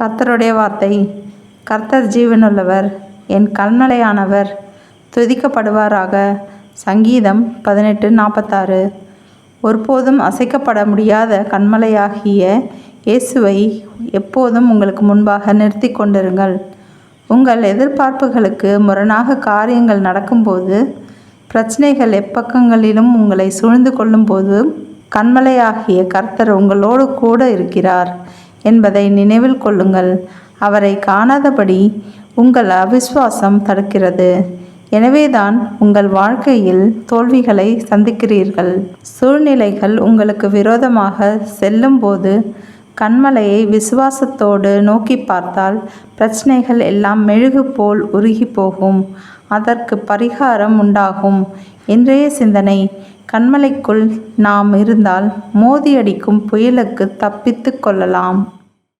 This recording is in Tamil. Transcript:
கர்த்தருடைய வார்த்தை. கர்த்தர் ஜீவனுள்ளவர் என் கண்மலையானவர் துதிக்கப்படுவாராக. சங்கீதம் பதினெட்டு நாற்பத்தாறு ஒருபோதும் அசைக்கப்பட முடியாத கண்மலையாகிய இயேசுவை எப்போதும் உங்களுக்கு முன்பாக நிறுத்தி கொண்டிருங்கள். உங்கள் எதிர்பார்ப்புகளுக்கு முரணாக காரியங்கள் நடக்கும்போது பிரச்சனைகள் எப்பக்கங்களிலும் உங்களை சூழ்ந்து கொள்ளும்போது கண்மலையாகிய கர்த்தர் உங்களோடு கூட இருக்கிறார். என்பதை நினைவில் கொள்ளுங்கள். அவரை காணாதபடி உங்கள் அவிஸ்வாசம் தடுக்கிறது. எனவேதான் உங்கள் வாழ்க்கையில் தோல்விகளை சந்திக்கிறீர்கள். சூழ்நிலைகள் உங்களுக்கு விரோதமாக செல்லும்போது கண்மலையை விசுவாசத்தோடு நோக்கி பார்த்தால் பிரச்சனைகள் எல்லாம் மெழுகு போல் உருகி போகும். அதற்கு பரிகாரம் உண்டாகும். இன்றைய சிந்தனை கண்மலைக்குள் நாம் இருந்தால் மோதியடிக்கும் புயலுக்கு தப்பித்து கொள்ளலாம்.